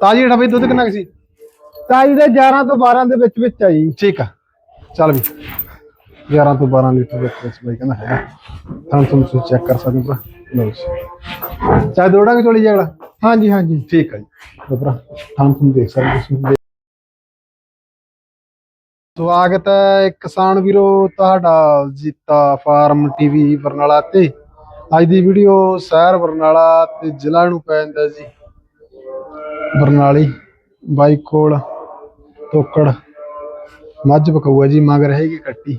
ਤਾਜੀ ਬਈ ਦੁੱਧ ਕਿੰਨਾ ਕੁ ਸੀ? ਤਾਜੀ ਦੇ 11 ਤੋਂ 12 ਦੇ ਵਿੱਚ ਵਿੱਚ ਆ ਜੀ। ਠੀਕ ਆ। ਚੱਲ ਵੀ। 11 ਤੋਂ 12 ਲੀਟਰ ਵਿੱਚ ਵਿੱਚ ਬਈ ਕਹਿੰਦਾ ਹੈ। ਤਾਂ ਤੁਸੀਂ ਚੈੱਕ ਕਰ ਸਕਦੇ ਹੋ ਭਰਾ। ਲਓ ਜੀ। ਚਾਹੇ ਦੋੜਾ ਕਿ ਚੋਲੀ ਜਾਗੜਾ ਹਾਂਜੀ ਹਾਂਜੀ। ਠੀਕ ਆ ਜੀ। ਭਰਾ ਤਾਂ ਤੁਸੀਂ ਦੇਖ ਸਕਦੇ ਹੋ ਤੁਸੀਂ। ਸਵਾਗਤ ਹੈ ਕਿਸਾਨ ਵੀਰੋ ਤੁਹਾਡਾ ਜੀਤਾ ਫਾਰਮ ਟੀਵੀ ਬਰਨਾਲਾ ਤੇ। ਅੱਜ ਦੀ ਵੀਡੀਓ ਸ਼ਹਿਰ ਬਰਨਾਲਾ ਤੇ ਜ਼ਿਲ੍ਹਾ ਨੂੰ ਪੈ ਜਾਂਦਾ ਜੀ। ਬਰਨਾਲੀ ਬਾਈ ਕੋਲ ਤੋਕੜ ਮੱਝ ਬਕਊਆ ਜੀ ਮਗਰ ਹੈਗੀ ਕੱਟੀ।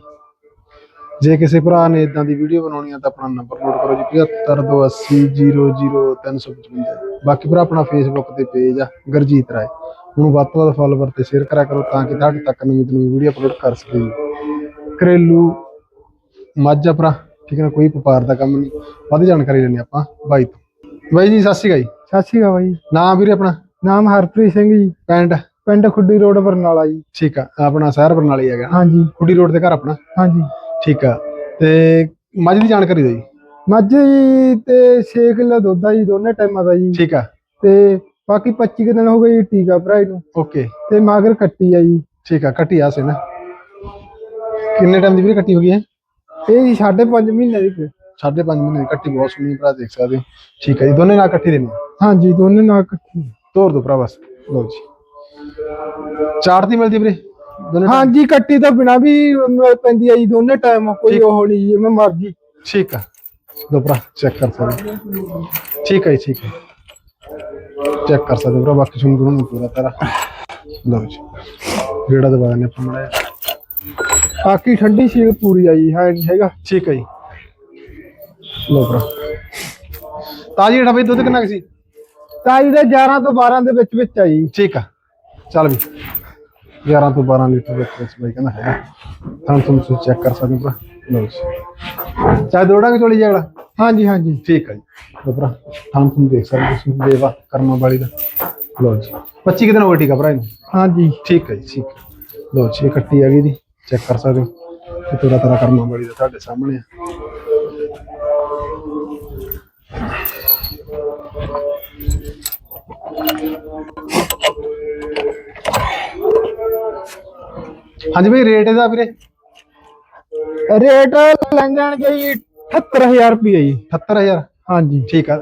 ਜੇ ਕਿਸੇ ਭਰਾ ਨੇ ਇਦਾਂ ਦੀ ਵੀਡੀਓ ਬਣਾਉਣੀ ਆ ਤਾਂ ਆਪਣਾ ਨੰਬਰ ਨੋਟ ਕਰੋ ਜੀ 7528000355 ਬਾਕੀ ਭਰਾ ਆਪਣਾ ਫੇਸਬੁੱਕ ਤੇ ਪੇਜ ਆ ਗਰਜੀਤ ਰਾਏ। ਉਹਨੂੰ ਵੱਧ ਤੋਂ ਵੱਧ ਫਾਲੋਵਰ ਤੇ ਸ਼ੇਅਰ ਕਰਿਆ ਕਰੋ ਤਾਂ ਕਿ ਤੁਹਾਡੇ ਤੱਕ ਨਵੀਂ ਤੋਂ ਨਵੀਂ ਵੀਡੀਓ ਅਪਲੋਡ ਕਰ ਸਕੀਏ। ਜੀ। ਘਰੇਲੂ ਮੱਝ ਆ ਭਰਾ ਠੀਕ ਹੈ ਕੋਈ ਵਪਾਰ ਦਾ ਕੰਮ ਨਹੀਂ। ਵੱਧ ਜਾਣਕਾਰੀ ਲੈਣੀ ਆਪਾਂ ਬਾਈ ਤੋਂ। ਬਾਈ ਜੀ ਸਤਿ ਸ਼੍ਰੀ ਅਕਾਲ ਜੀ। ਸਤਿ ਸ਼੍ਰੀ ਅਕਾਲ ਬਾਈ। ਨਾਮ ਵੀਰੇ ਆਪਣਾ? ਨਾਮ ਹਰਪ੍ਰੀਤ ਸਿੰਘ ਜੀ। ਪਿੰਡ? ਪਿੰਡ ਖੁੱਡੀ ਰੋਡ ਬਰਨਾਲਾ ਜੀ। ਠੀਕ ਆ ਆਪਣਾ ਸ਼ਹਿਰ ਬਰਨਾਲੀ ਹੈਗਾ। ਹਾਂਜੀ। ਕੁੜੀ ਰੋਡ ਦੇ ਘਰ ਆਪਣਾ? ਹਾਂਜੀ। ਠੀਕ ਆ ਤੇ ਮੱਝ ਦੀ ਜਾਣਕਾਰੀ ਦਿਓ ਜੀ। ਮੱਝ ਜੀ ਤੇ 6 ਕਿਲੋ ਦੁੱਧ ਆ ਜੀ ਦੋਨੇ ਟਾਈਮਾਂ ਦਾ ਜੀ। ਠੀਕ ਆ। ਤੇ ਬਾਕੀ 25 ਕੁ ਦਿਨ ਹੋ ਗਏ ਜੀ ਟੀਕਾ ਭਰਾਈ ਨੂੰ। ਓਕੇ। ਤੇ ਮਾਗਰ ਕੱਟੀ ਆ ਜੀ। ਠੀਕ ਆ ਕੱਟੀ ਆ ਸੇ ਨਾ ਕਿੰਨੇ ਟਾਈਮ ਦੀ ਵੀਰੇ ਕੱਟੀ ਹੋ ਗਈ ਹੈ ਇਹ ਜੀ 5.5 ਮਹੀਨੇ ਦੀ ਸਾਢੇ ਪੰਜ ਮਹੀਨੇ ਦੀ ਕੱਟੀ ਬਹੁਤ ਸੋਹਣੀ ਭਰਾ ਦੇਖ ਸਕਦੇ ਠੀਕ ਹੈ ਜੀ ਦੋਨੇ ਨਾਲ ਕੱਟੀ ਦੇਣੀ ਹਾਂਜੀ ਦੋਨੇ ਨਾਲ ਕੱਟੀ ਤੋਰ ਦੋ ਭਰਾ ਬਸ ਲਓ ਜੀ। ਚਾਰ ਦੀ ਮਿਲਦੀ ਵੀਰੇ ਦੋਨੇ ਹਾਂਜੀ ਕੱਟੀ ਤੋਂ ਬਿਨਾ ਵੀ ਪੈਂਦੀ ਆ ਜੀ ਦੋਨੇ ਟਾਈਮ ਕੋਈ ਉਹ ਨਹੀਂ ਜੀ ਮੈਂ ਮਰਜ਼ੀ। ਠੀਕ ਆ। ਲਓ ਭਰਾ ਚੈੱਕ ਕਰ ਸਕਦੇ। ਹੋ। ਠੀਕ ਹੈ ਜੀ ਠੀਕ ਹੈ ਚੈੱਕ ਕਰ ਸਕਦੇ ਹੋ ਭਰਾ ਬਾਕੀ ਤੁਹਾਨੂੰ ਦੋਨੋਂ ਪੂਰਾ ਤੇਰਾ ਲਓ ਜੀ ਜਿਹੜਾ ਦਵਾ ਨੇ ਆਪਾਂ ਮੜਿਆ ਬਾਕੀ ਠੰਡੀ ਸੀਲ ਪੂਰੀ ਆ ਜੀ ਹੈ ਨਹੀਂ ਹੈਗਾ। ਠੀਕ ਹੈ ਜੀ। ਲਓ ਭਰਾ। ਤਾਜੀ ਬਈ ਦੁੱਧ ਕਿੰਨਾ ਕੁ ਸੀ? ਤਾਜੀ ਦੇ 11 ਤੋਂ 12 ਦੇ ਵਿੱਚ ਵਿੱਚ ਆ ਜੀ। ਠੀਕ ਆ। ਚੱਲ ਵੀ। 11 ਤੋਂ 12 ਲੀਟਰ ਵਿੱਚ ਵਿੱਚ ਬਈ ਕਹਿੰਦਾ ਹੈ। ਤਾਂ ਤੁਸੀਂ ਚੈੱਕ ਕਰ ਸਕਦੇ ਹੋ ਲਓ ਜੀ। ਚਾਹੇ ਦੋੜਾ ਕਿ ਚੋਲੀ ਜਾਗੜਾ ਹਾਂਜੀ ਹਾਂਜੀ। ਠੀਕ ਆ ਜੀ। ਲਓ ਭਰਾ ਤਾਂ ਤੁਸੀਂ ਦੇਖ ਸਕਦੇ ਹੋ ਤੁਸੀਂ। ਦੇਵਾ ਕਰਮਾ ਵਾਲੀ ਦਾ। ਲਓ ਜੀ। 25 ਕੁ ਦਿਨ ਹੋ ਗਏ ਠੀਕ ਆ ਭਰਾ ਇਹਨੂੰ ਹਾਂਜੀ। ਠੀਕ ਹੈ ਜੀ ਠੀਕ ਲਓ ਜੀ ਇਹ ਕੱਟੀ ਆ ਗਈ ਦੀ ਚੈੱਕ ਕਰ ਸਕਦੇ ਹੋ। ਇਹ ਤੋਰਾ ਤੇਰਾ ਕਰਮਾ ਵਾਲੀ ਦਾ ਤੁਹਾਡੇ ਸਾਹਮਣੇ ਆ। ਹਾਂਜੀ ਭਾਈ ਰੇਟ ਇਹਦਾ ਵੀਰੇ? ਰੇਟ ਲੈ ਜਾਣਗੇ ਜੀ 78000 ਰੁਪਏ ਜੀ। 78000 ਹਾਂਜੀ। ਠੀਕ ਆ।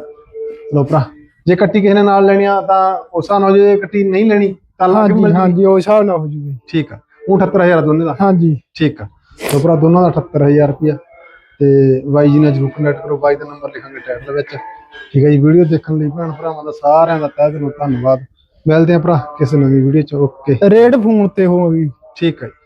ਲਓ ਭਰਾ ਜੇ ਕੱਟੀ ਕਿਸੇ ਨੇ ਨਾਲ ਲੈਣੀ ਆ ਤਾਂ ਉਸ ਹਿਸਾਬ ਨਾਲ ਜੇ ਕੱਟੀ ਨਹੀਂ ਲੈਣੀ ਤਾਂ ਲਾ ਕੇ ਮਿਲ। ਹਾਂਜੀ ਉਹ ਹਿਸਾਬ ਨਾਲ ਹੋ ਜੂਗੀ। ਠੀਕ ਆ। ਉਹ 78000 ਦੋਨੇ ਦਾ? ਹਾਂਜੀ। ਠੀਕ ਆ। ਲਓ ਭਰਾ ਦੋਨਾਂ ਦਾ 78000 ਰੁਪਇਆ ਤੇ ਬਾਈ ਜੀ ਨਾਲ ਜਰੂਰ ਕਨੈਕਟ ਕਰੋ ਬਾਈ ਦਾ ਨੰਬਰ ਲਿਖਾਂਗੇ ਟਾਈਟਲ ਵਿੱਚ। ਠੀਕ ਹੈ ਜੀ ਵੀਡੀਓ ਦੇਖਣ ਲਈ ਭੈਣ ਭਰਾਵਾਂ ਦਾ ਸਾਰਿਆਂ ਦਾ ਤਹਿ ਦਿਲੋਂ ਧੰਨਵਾਦ। ਮਿਲਦੇ ਆ ਭਰਾ ਕਿਸੇ ਨਵੀਂ ਵੀਡੀਓ ਚ। ਓਕੇ। ਰੇਟ ਫੋਨ ਤੇ ਹੋਊਗੀ। ਠੀਕ ਹੈ ਜੀ।